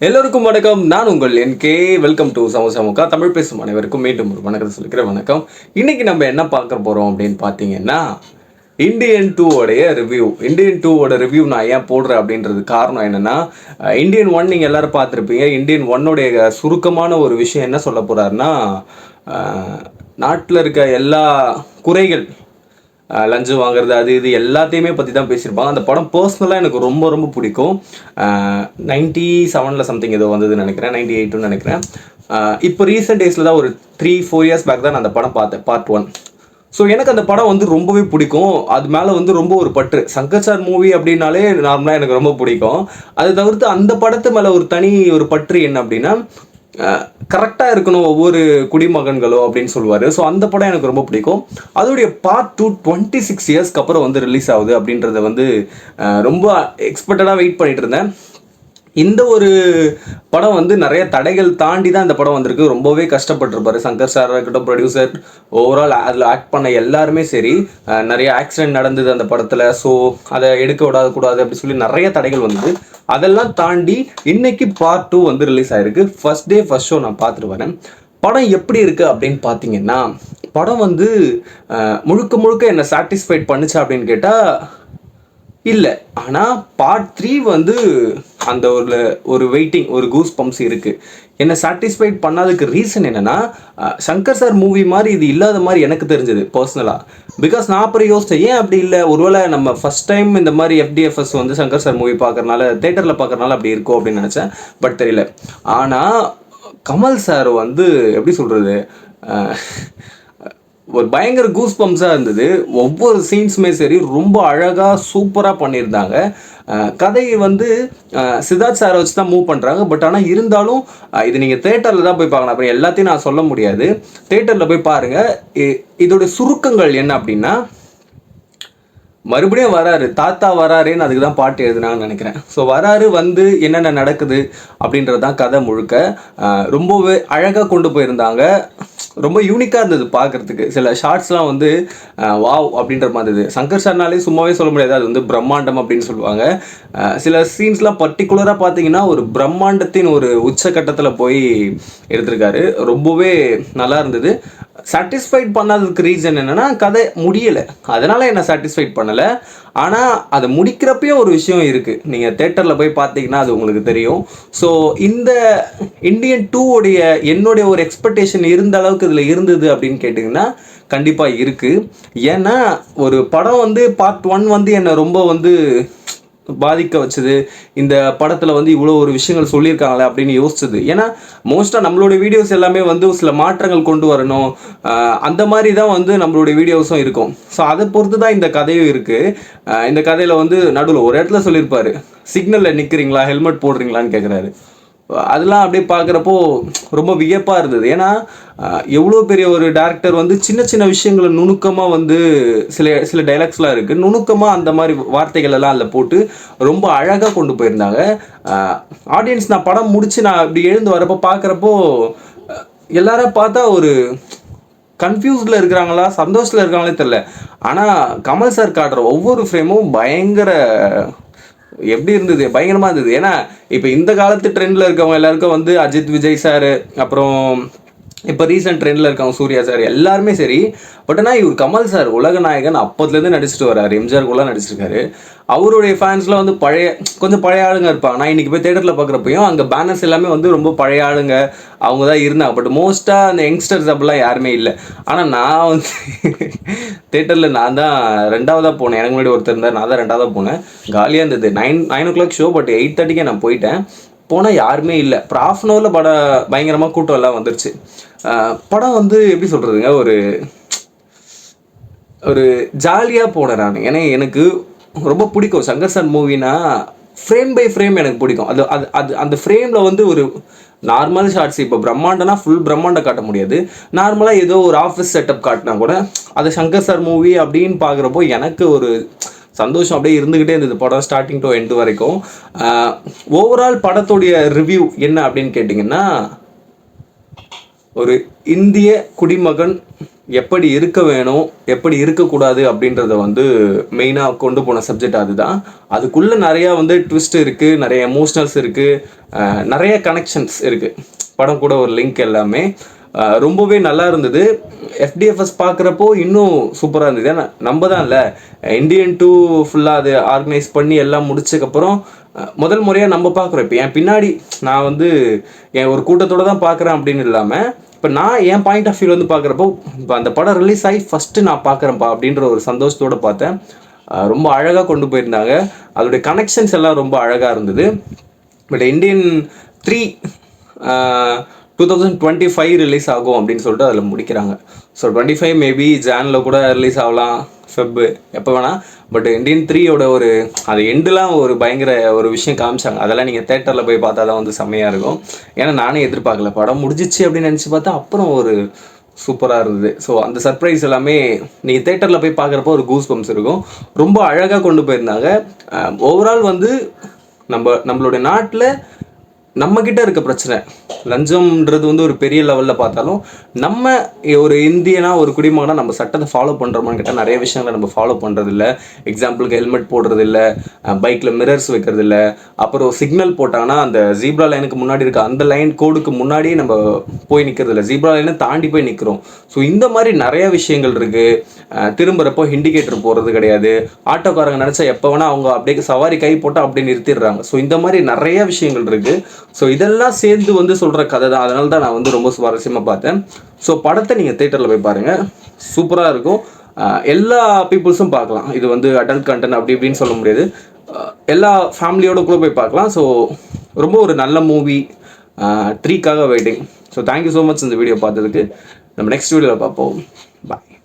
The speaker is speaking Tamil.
எல்லோருக்கும் வணக்கம். நான் உங்கள் என் கே. வெல்கம் டு சமசமுகா தமிழ் பேசும் அனைவருக்கும் மீண்டும் ஒரு வணக்கத்தை சொல்லிக்கிறேன் வணக்கம். இன்னைக்கு நம்ம என்ன பார்க்க போகிறோம் அப்படின்னு பார்த்தீங்கன்னா இந்தியன் டூவோடைய ரிவ்யூ இந்தியன் டூவோட ரிவ்யூ நான் ஏன் போடுறேன் அப்படின்றது காரணம் என்னென்னா இண்டியன் இந்தியன் ஒன் நீங்கள் எல்லாரும் பார்த்துருப்பீங்க. இந்தியன் ஒன்னுடைய சுருக்கமான ஒரு விஷயம் என்ன சொல்ல போகிறாருன்னா நாட்டில் இருக்க எல்லா குறைகள் லஞ்சு வாங்குறது அது இது எல்லாத்தையுமே பற்றி தான் பேசியிருப்பாங்க. அந்த படம் பர்சனலாக எனக்கு ரொம்ப ரொம்ப பிடிக்கும். நைன்டி செவனில் சம்திங் ஏதோ வந்ததுன்னு நினைக்கிறேன். நைன்டி எயிட்டுன்னு நினைக்கிறேன் இப்போ ரீசெண்ட் டேஸில் தான் ஒரு த்ரீ ஃபோர் இயர்ஸ் பேக் தான் நான் அந்த படம் பார்த்தேன் பார்ட் ஒன் ஸோ எனக்கு அந்த படம் வந்து ரொம்பவே பிடிக்கும். அது மேலே வந்து ரொம்ப ஒரு பற்று. சங்கர் சார் மூவி அப்படின்னாலே நார்மலாக எனக்கு ரொம்ப பிடிக்கும். அதை தவிர்த்து அந்த படத்து மேலே ஒரு தனி ஒரு பற்று என்ன அப்படின்னா கரெக்டாக இருக்கணும் ஒவ்வொரு குடிமகன்களோ அப்படின்னு சொல்லுவார். ஸோ அந்த படம் எனக்கு ரொம்ப பிடிக்கும். அதோடைய பார்ட் டூ டுவெண்ட்டி சிக்ஸ் இயர்ஸ்க்கு அப்புறம் வந்து ரிலீஸ் ஆகுது அப்படின்றத வந்து ரொம்ப எக்ஸ்பெக்டடாக வெயிட் பண்ணிட்டு இருந்தேன். இந்த ஒரு படம் வந்து நிறைய தடைகள் தாண்டி தான் இந்த படம் வந்திருக்கு. ரொம்பவே கஷ்டப்பட்டிருப்பாரு. சங்கர் சார் இருக்கட்டும் ப்ரொடியூசர் ஓவரால் அதில் ஆக்ட் பண்ண எல்லாருமே சரி. நிறைய ஆக்சிடென்ட் நடந்தது அந்த படத்தில். ஸோ அதை எடுக்க விடாத கூடாது அப்படி சொல்லி நிறைய தடைகள் வந்தது. அதெல்லாம் தாண்டி இன்னைக்கு பார்ட் டூ வந்து ரிலீஸ் ஆயிருக்கு. ஃபர்ஸ்ட் டே ஃபர்ஸ்ட் ஷோ நான் பார்த்துட்டு வரேன். படம் எப்படி இருக்கு அப்படின்னு பார்த்தீங்கன்னா படம் வந்து முழுக்க முழுக்க என்னை சாட்டிஸ்ஃபைட் பண்ணுச்சா அப்படின்னு கேட்டால் இல்லை. ஆனால் பார்ட் த்ரீ வந்து அந்த ஒரு ஒரு வெயிட்டிங் ஒரு கூஸ் பம்ப்ஸ் இருக்குது என்னை சாட்டிஸ்ஃபைட் பண்ணாததுக்கு ரீசன் என்னென்னா சங்கர் சார் மூவி மாதிரி இது இல்லாத மாதிரி எனக்கு தெரிஞ்சது பர்சனலாக பிகாஸ் நான் அப்புறம் யோசித்தேன் ஏன் அப்படி இல்லை? ஒருவேளை நம்ம ஃபஸ்ட் டைம் இந்த மாதிரி எஃப்டிஎஃப்எஸ் வந்து சங்கர் சார் மூவி பார்க்கறனால தேட்டரில் பார்க்கறனால அப்படி இருக்கும் அப்படின்னு நினச்சேன் பட் தெரியல. ஆனால் கமல் சார் வந்து எப்படி சொல்கிறது ஒரு பயங்கர கூஸ் பம்ப்ஸாக இருந்தது. ஒவ்வொரு சீன்ஸுமே சரி ரொம்ப அழகாக சூப்பராக பண்ணியிருந்தாங்க. கதையை வந்து சித்தார்த் சாரை வச்சு தான் மூவ் பண்ணுறாங்க பட் ஆனால் இருந்தாலும் இது நீங்கள் தேட்டரில் தான் போய் பார்க்கணும் அப்புறம் எல்லாத்தையும் நான் சொல்ல முடியாது. தேட்டரில் போய் பாருங்கள் இ- சுருக்கங்கள் என்ன அப்படின்னா மறுபடியும் வராரு தாத்தா வராருன்னு அதுக்கு தான் பாட்டு எழுதுனாங்கன்னு நினைக்கிறேன். ஸோ வராரு வந்து என்னென்ன நடக்குது அப்படின்றது தான் கதை முழுக்க. ரொம்பவே அழகாக கொண்டு போயிருந்தாங்க. ரொம்ப யூனிக்காக இருந்தது பார்க்கறதுக்கு சில ஷார்ட்ஸ்லாம் வந்து வாவ் அப்படின்ற மாதிரி இருந்தது. சங்கர் சார்னாலே சும்மாவே சொல்ல முடியாது. அது வந்து பிரம்மாண்டம் அப்படின்னு சொல்லுவாங்க. சில சீன்ஸ்லாம் பர்டிகுலராக பார்த்தீங்கன்னா ஒரு பிரம்மாண்டத்தின் ஒரு உச்சக்கட்டத்தில் போய் எடுத்திருக்காரு. ரொம்பவே நல்லா இருந்தது. சாட்டிஸ்ஃபைட் பண்ணாததுக்கு ரீசன் என்னென்னா கதை முடியலை. அதனால் என்ன சாட்டிஸ்ஃபைட் பண்ணலை. ஆனால் அதை முடிக்கிறப்பயும் ஒரு விஷயம் இருக்குது நீங்கள் தேட்டரில் போய் பார்த்தீங்கன்னா அது உங்களுக்கு தெரியும். ஸோ இந்த இந்தியன் டூவுடைய என்னுடைய ஒரு எக்ஸ்பெக்டேஷன் இருந்த அளவுக்கு இதில் இருந்தது அப்படின்னு கேட்டிங்கன்னா கண்டிப்பாக இருக்குது ஏன்னா ஒரு படம் வந்து பார்ட் ஒன் வந்து என்னை ரொம்ப வந்து பாதிக்க வச்சது. இந்த படத்தில் வந்து இவ்வளோ ஒரு விஷயங்கள் சொல்லியிருக்காங்களே அப்படின்னு யோசிச்சது. ஏன்னா மோஸ்ட்டாக நம்மளுடைய வீடியோஸ் எல்லாமே வந்து சில மாற்றங்கள் கொண்டு வரணும். அந்த மாதிரி தான் வந்து நம்மளுடைய வீடியோஸும் இருக்கும். ஸோ அதை பொறுத்து தான் இந்த கதையும் இருக்குது இந்த கதையில் வந்து நடுவில் ஒரு இடத்துல சொல்லியிருப்பாரு. சிக்னலில் நிற்கிறீங்களா ஹெல்மெட் போடுறீங்களான்னு கேட்குறாரு அதெல்லாம் அப்படியே பார்க்குறப்போ ரொம்ப வியப்பாக இருந்தது. ஏன்னா எவ்வளோ பெரிய ஒரு டேரக்டர் வந்து சின்ன சின்ன விஷயங்களை நுணுக்கமாக வந்து சில சில டைலாக்ஸ்லாம் இருக்குது நுணுக்கமாக அந்த மாதிரி வார்த்தைகள் எல்லாம் அதில் போட்டு ரொம்ப அழகாக கொண்டு போயிருந்தாங்க. ஆடியன்ஸ் நான் படம் முடித்து நான் இப்படி எழுந்து வரப்போ பார்க்குறப்போ எல்லாரும் பார்த்தா ஒரு கன்ஃபியூஸ்டில் இருக்கிறாங்களா சந்தோஷத்தில் இருக்காங்களே தெரில ஆனால் கமல் சார் காட்டுற ஒவ்வொரு ஃப்ரேமும் பயங்கர எப்படி இருந்தது? பயங்கரமாக இருந்தது. ஏன்னா இப்போ இந்த காலத்து ட்ரெண்டில் இருக்கவங்க எல்லாருக்கும் வந்து அஜித் விஜய் சார் அப்புறம் இப்போ ரீசெண்ட் ட்ரெண்டில் இருக்கவங்க சூர்யா சார் எல்லாருமே சரி பட் ஆனால் இவர் கமல் சார் உலக நாயகன் அப்போதுலேருந்து நடிச்சிட்டு வரார் எம்ஜிஆர் கூட நடிச்சிருக்காரு. அவருடைய ஃபேன்ஸ்லாம் வந்து பழைய கொஞ்சம் பழைய ஆளுங்க இருப்பாங்க. நான் இன்னைக்கு போய் தேட்டரில் பார்க்குறப்பையும் அங்கே பேனர்ஸ் எல்லாமே வந்து ரொம்ப பழைய ஆளுங்க அவங்க தான் இருந்தாங்க பட் மோஸ்ட்டாக அந்த யங்ஸ்டர்ஸ் அப்படிலாம் யாருமே இல்லை. ஆனால் நான் வந்து தேட்டரில் நான் தான் ரெண்டாவதாக போனேன். எனக்கு முன்னாடி ஒருத்தர் இருந்தார் நான் தான் ரெண்டாவதாக போனேன். காலியாக இருந்தது. Nine nine o'clock show but eight தேர்ட்டிக்கே நான் போயிட்டேன். போனால் யாருமே இல்லை. அப்புறம் ஆஃப் அன் ஹவரில் படம் பயங்கரமாக கூட்டம் எல்லாம் வந்துருச்சு. படம் வந்து எப்படி சொல்கிறதுங்க ஒரு ஒரு ஜாலியாக போனேன் நான். ஏன்னா எனக்கு ரொம்ப பிடிக்கும். சங்கர் சார் மூவினா ஃப்ரேம் பை ஃப்ரேம் எனக்கு பிடிக்கும். அது அது அது அந்த ஃப்ரேமில் வந்து ஒரு நார்மல் ஷார்ட்ஸ் இப்போ பிரம்மாண்டனா ஃபுல் பிரம்மாண்டம் காட்ட முடியாது. நார்மலாக ஏதோ ஒரு ஆஃபீஸ் செட்டப் காட்டினா கூட அது சங்கர் சார் மூவி அப்படின்னு பார்க்குறப்போ எனக்கு ஒரு சந்தோஷம் அப்படியே இருந்துக்கிட்டே இருந்தது. படம் ஸ்டார்டிங் டு எண்டு வரைக்கும். ஓவரால் படத்துடைய ரிவ்யூ என்ன அப்படின்னு கேட்டிங்கன்னா ஒரு இந்திய குடிமகன் எப்படி இருக்க வேணும் எப்படி இருக்கக்கூடாது அப்படின்றத வந்து மெயினாக கொண்டு போன சப்ஜெக்ட் அதுதான். அதுக்குள்ளே நிறையா வந்து ட்விஸ்ட் இருக்குது நிறைய எமோஷ்னல்ஸ் இருக்குது நிறைய கனெக்ஷன்ஸ் இருக்குது படம் கூட ஒரு லிங்க் எல்லாமே. ரொம்பவே நல்லா இருந்தது. எஃப்டிஎஃப்எஸ் பார்க்குறப்போ இன்னும் சூப்பராக இருந்தது. ஏன்னா நம்ம தான் இல்லை இந்தியன் டூ ஃபுல்லாக அது ஆர்கனைஸ் பண்ணி எல்லாம் முடிச்சதுக்கப்புறம் முதல் முறையாக நம்ம பார்க்குறோம். இப்போ என் பின்னாடி நான் வந்து என் ஒரு கூட்டத்தோடு தான் பார்க்குறேன் அப்படின்னு இல்லாமல் இப்போ நான் என் பாயிண்ட் ஆஃப் வியூ வந்து பார்க்குறப்போ இப்போ அந்த படம் ரிலீஸ் ஆகி ஃபஸ்ட்டு நான் பார்க்குறேன்ப்பா அப்படின்ற ஒரு சந்தோஷத்தோடு பார்த்தேன். ரொம்ப அழகாக கொண்டு போயிருந்தாங்க. அதோடைய கனெக்ஷன்ஸ் எல்லாம் ரொம்ப அழகாக இருந்தது. But Indian three two thousand twenty five release ஆகும் அப்படின்னு சொல்லிட்டு அதில் முடிக்கிறாங்க. ஸோ டுவெண்ட்டி ஃபைவ் மேபி ஜானில் கூட ரிலீஸ் ஆகலாம். ஃபெப்பு எப்போ வேணால் பட் இந்தியன் த்ரீயோட ஒரு அது எண்டுலாம் ஒரு பயங்கர ஒரு விஷயம் காமிச்சாங்க. அதெல்லாம் நீங்கள் தேட்டரில் போய் பார்த்தா தான் வந்து செம்மையாக இருக்கும். ஏன்னா நானே எதிர்பார்க்கல. படம் முடிஞ்சிச்சு அப்படின்னு நினச்சி பார்த்தா அப்புறம் ஒரு சூப்பராக இருந்தது. ஸோ அந்த சர்ப்ரைஸ் எல்லாமே நீங்கள் தேட்டரில் போய் பார்க்குறப்போ ஒரு கூஸ் பம்ப்ஸ் இருக்கும். ரொம்ப அழகாக கொண்டு போயிருந்தாங்க. ஓவரால் வந்து நம்ம நம்மளுடைய நாட்டில் நம்மக்கிட்ட இருக்க பிரச்சனை. லஞ்சம்ன்றது வந்து ஒரு பெரிய லெவலில் பார்த்தாலும் நம்ம ஒரு இந்தியனா ஒரு குடிமகனாக நம்ம சட்டத்தை ஃபாலோ பண்ணுறோமான்னு கேட்டால் நிறைய விஷயங்களை நம்ம ஃபாலோ பண்ணுறதில்ல எக்ஸாம்பிளுக்கு ஹெல்மெட் போடுறதில்ல பைக்கில் மிரர்ஸ் வைக்கிறதில்ல. அப்புறம் சிக்னல் போட்டாங்கன்னா அந்த ஜீப்ரா லைனுக்கு முன்னாடி இருக்க அந்த லைன் கோடுக்கு முன்னாடியே நம்ம போய் நிற்கிறதில்ல ஜீப்ரா லைனை தாண்டி போய் நிற்கிறோம் ஸோ இந்த மாதிரி நிறைய விஷயங்கள் இருக்குது திரும்புறப்போ இண்டிகேட்டர் போடுறது கிடையாது. ஆட்டோக்காரங்க நினச்சா எப்போ வேணால் அவங்க அப்படியே சவாரி கை போட்டால் அப்படியே நிறுத்திடுறாங்க. ஸோ இந்த மாதிரி நிறைய விஷயங்கள் இருக்குது ஸோ இதெல்லாம் சேர்ந்து வந்து சொல்கிற கதை தான். அதனால தான் நான் வந்து ரொம்ப சுவாரஸ்யமாக பார்த்தேன். ஸோ படத்தை நீங்கள் தேட்டரில் போய் பாருங்கள் சூப்பராக இருக்கும். எல்லா பீப்புள்ஸும் பார்க்கலாம். இது வந்து அடல்ட் கண்டென்ட் அப்படி இப்படின்னு சொல்ல முடியாது. எல்லா ஃபேமிலியோட கூட போய் பார்க்கலாம். ஸோ ரொம்ப ஒரு நல்ல movie த்ரீக்காக waiting so thank you so much இந்த வீடியோ பார்த்ததுக்கு. நம்ம நெக்ஸ்ட் வீடியோவில் பார்ப்போம். பாய்